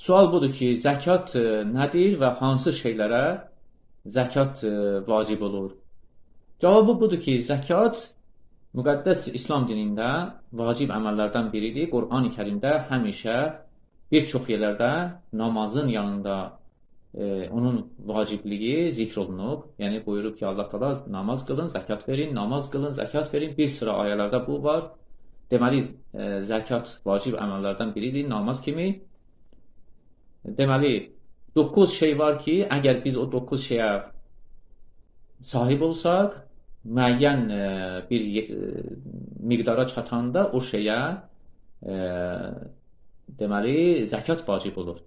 Sual budur ki, zəkat e, nədir və hansı şeylərə zəkat e, vacib olur? Cavabı budur ki, zəkat müqəddəs İslam dinində vacib əməllərdən biridir. Qurani Kərimdə həmişə bir çox yerlərdə namazın yanında e, onun vacibliyi zikr olunub. Yəni buyurub ki, Allah təala namaz qılın, zəkat verin, namaz qılın, zəkat verin. Bir sıra ayələrdə bu var. Deməli, e, zəkat vacib əməllərdən biridir, namaz kimi. Deməli, 9 şey var ki, əgər biz o 9 şeyə sahib olsaq, müəyyən e, bir e, miqdara çatanda o şeyə e, deməli zəkat vacib olur.